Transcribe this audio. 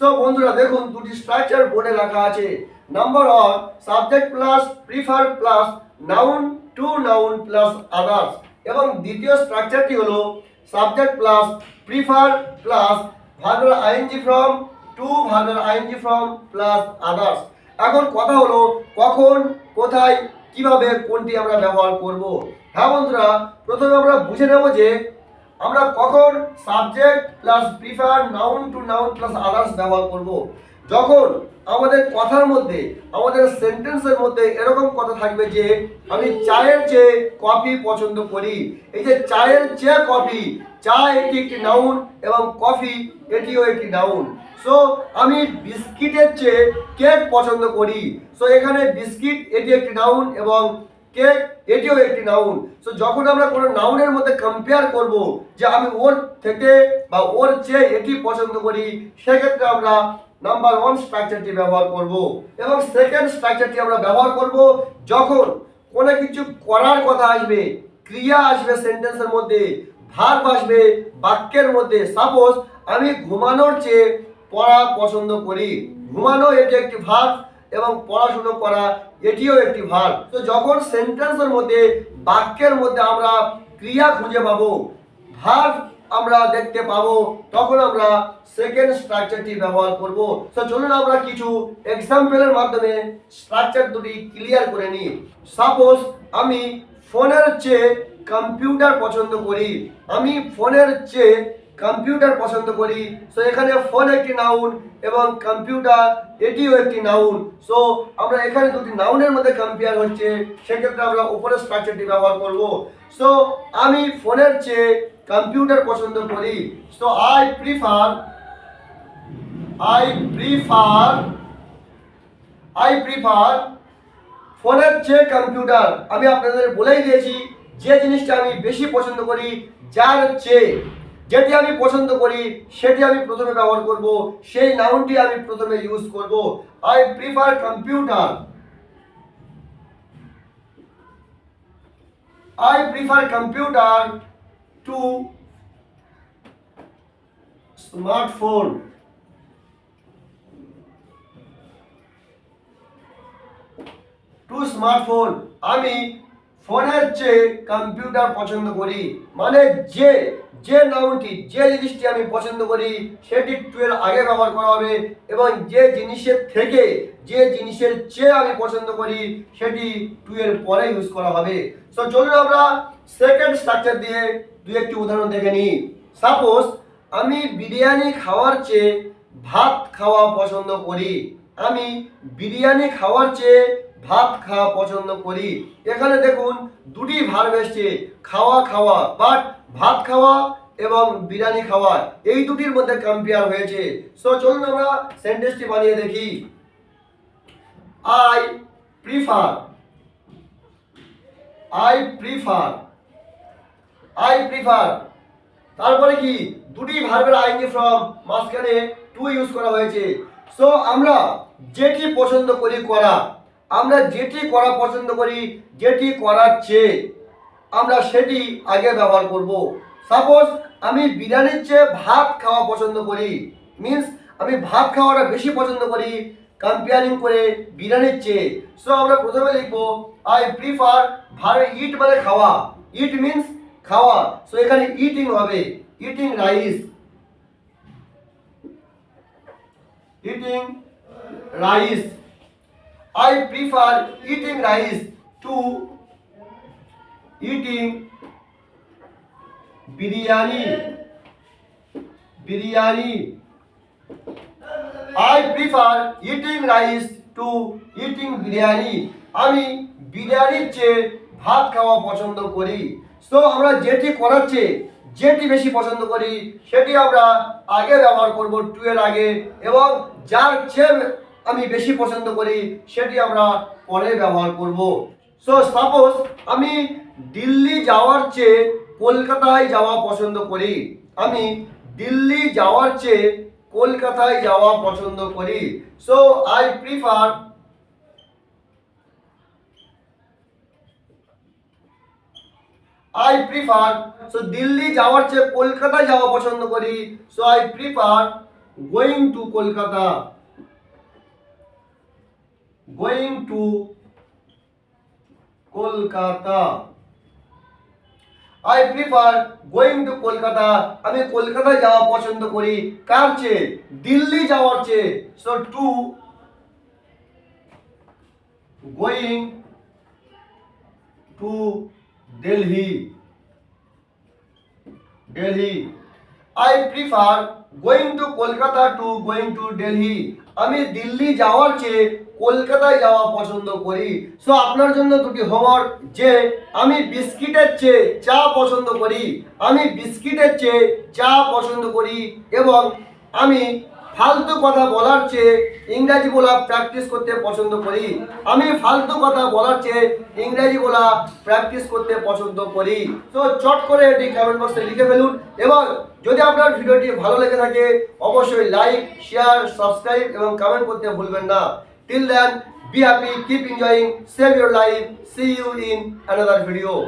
So বন্ধুরা, দেখুন, দুটি স্ট্রাকচার বোর্ডে রাখা আছে। Number one subject plus prefer plus noun to noun plus others এবং দ্বিতীয় স্ট্রাকচারটি হলো subject plus prefer plus verbal ING form to verbal ING form plus others এখন কথা হলো, কখন, কোথায়, কীভাবে, কোনটি আমরা ব্যবহার করব? হ্যাঁ বন্ধুরা, প্রথমে আমরা বুঝে নেব যে আমরা কখন subject plus prefer noun to noun plus others ব্যবহার করব? যখন আমাদের কথার মধ্যে, আমাদের সেন্টেন্সের মধ্যে এরকম কথা থাকবে যে, আমি চায়ের চেয়ে কফি পছন্দ করি, এই যে চায়ের চেয়ে কফি চা এটি একটি নাউন এবং কফি এটিও একটি নাউন সো আমি বিস্কিটের চেয়ে কেক পছন্দ করি সো এখানে বিস্কিট এটি একটি নাউন এবং কেক এটিও একটি নাউন সো যখন আমরা কোনো নাউনের মধ্যে কম্পেয়ার করব যে আমি ওর থেকে বা ওর চেয়ে এটি পছন্দ করি, সেক্ষেত্রে আমরা নাম্বার ওয়ান স্ট্রাকচারটি ব্যবহার করব। এবং সেকেন্ড স্ট্রাকচারটি আমরা ব্যবহার করব যখন কোনো কিছু করার কথা আসবে, ক্রিয়া আসবে সেন্টেন্সের মধ্যে ভার্ব আসবে, বাক্যের মধ্যে। সাপোজ আমি ঘুমানোর চেয়ে পড়া পছন্দ করি। ঘুমানো এটি একটি ভার্ব এবং পড়াশুনো করা, এটিও একটি ভার্ব তো যখন সেন্টেন্সের মধ্যে, বাক্যের মধ্যে আমরা ক্রিয়া খুঁজে পাবো ভার্ব আমরা দেখতে পাবো, তখন আমরা সেকেন্ড স্ট্রাকচারটি ব্যবহার করব। তো চলুন আমরা কিছু এক্সাম্পলের মাধ্যমে স্ট্রাকচার দুটি ক্লিয়ার করে নিই। সাপোজ আমি ফোনের চেয়ে কম্পিউটার পছন্দ করি। আমি ফোনের চেয়ে কম্পিউটার পছন্দ করি। সো এখানে ফোন একটি নাউন এবং কম্পিউটার এটিও একটি নাউন সো আমরা এখানে দুটি নাউনের মধ্যে কম্পেয়ার হচ্ছে, সেক্ষেত্রে আমরা উপরের স্ট্রাকচারটি ব্যবহার করব। সো আমি ফোনের চেয়ে কম্পিউটার পছন্দ করি। So I prefer I prefer I prefer ফোনের চেয়ে কম্পিউটার আমি আপনাদের বলেই দিয়েছি, যে জিনিসটা আমি বেশি পছন্দ করি, যার চেয়ে যেটি আমি পছন্দ করি, সেটি আমি প্রথমে ব্যবহার করব। সেই নাউনটি আমি প্রথমে ইউজ করব। I prefer computer I prefer computer to smartphone to smartphone আমি ফোনের চেয়ে কম্পিউটার পছন্দ করি। মানে যে যে নাউনটি যে জিনিসটি আমি পছন্দ করি, সেটি টু এর আগে ব্যবহার করা হবে এবং যে জিনিসের থেকে যে জিনিসের চেয়ে আমি পছন্দ করি, সেটি টু এর পরে ইউজ করা হবে। সো চলুন আমরা সেকেন্ড স্ট্রাকচার দিয়ে দু একটি উদাহরণ দেখে নিই। সাপোজ আমি বিরিয়ানি খাওয়ার চেয়ে ভাত খাওয়া পছন্দ করি। আমি বিরিয়ানি খাওয়ার চেয়ে ভাত খাওয়া পছন্দ করি। এখানে দেখুন, দুটি ভার্ব এসছে, খাওয়া খাওয়া বাট ভাত খাওয়া এবং বিরিয়ানি খাওয়া, এই দুটির মধ্যে কম্পেয়ার হয়েছে। সো চলুন আমরা সেন্টেন্সটি বানিয়ে দেখি। I prefer I prefer I prefer তারপরে কি? দুটি ভার্বের আইনি ফ্রম মাঝখানে টু ইউজ করা হয়েছে। সো আমরা যেটি পছন্দ করি করা, আমরা যেটি করা পছন্দ করি, যেটি করার চেয়ে। আমরা সেটি আগে ব্যবহার করব। সাপোজ আমি বিরিয়ানির চেয়ে ভাত খাওয়া পছন্দ করি। মিন্স আমি ভাত খাওয়াটা বেশি পছন্দ করি কম্পেয়ারিং করে বিরিয়ানির চেয়ে। সো আমরা প্রথমে লিখব আই প্রিফার ভার ইট মানে খাওয়া। ইট মিন্স খাওয়া। সো এখানে ইটিং হবে। Eating rice eating rice I prefer eating rice to eating biryani. Biryani. I prefer eating rice to eating biryani. আমি বিরিয়ানির চেয়ে ভাত খাওয়া পছন্দ করি সো আমরা যেটি করার চেয়ে যেটি বেশি পছন্দ করি, সেটি আমরা আগে ব্যবহার করব টু এর আগে এবং যার চেয়ে আমি বেশি পছন্দ করি, সেটি আমরা পরে ব্যবহার করব সো সাপোজ আমি দিল্লি যাওয়ার চেয়ে কলকাতায় যাওয়া পছন্দ করি। আমি দিল্লি যাওয়ার চেয়ে কলকাতায় যাওয়া পছন্দ করি। So I prefer I prefer so Delhi যাওয়ার চেয়ে কলকাতায় যাওয়া পছন্দ করি। So I prefer going to Kolkata. Going to Kolkata. I prefer going to Kolkata. আমি কলকাতা যাওয়া পছন্দ করি। কার চেয়ে? দিল্লি যাওয়ার চেয়ে। So to going to Delhi Delhi I prefer going to Kolkata to going to Delhi আমি দিল্লি যাওয়ার চেয়ে কলকাতায় যাওয়া পছন্দ করি। সো আপনার জন্য দুটি হোমওয়ার্ক যে আমি বিস্কিটের চেয়ে চা পছন্দ করি, আমি বিস্কিটের চেয়ে চা পছন্দ করি এবং আমি ফালতু কথা বলার চেয়ে ইংরাজি বলা প্র্যাকটিস করতে পছন্দ করি। আমি ফালতু কথা বলার চেয়ে ইংরাজি বলা প্র্যাকটিস করতে পছন্দ করি। তো চট করে এটি কমেন্ট বক্সে লিখে ফেলুন এবং যদি আপনার ভিডিওটি ভালো লেগে থাকে, অবশ্যই লাইক শেয়ার সাবস্ক্রাইব এবং কমেন্ট করতে ভুলবেন না। Till then, be happy, keep enjoying, save your life. See you in another video.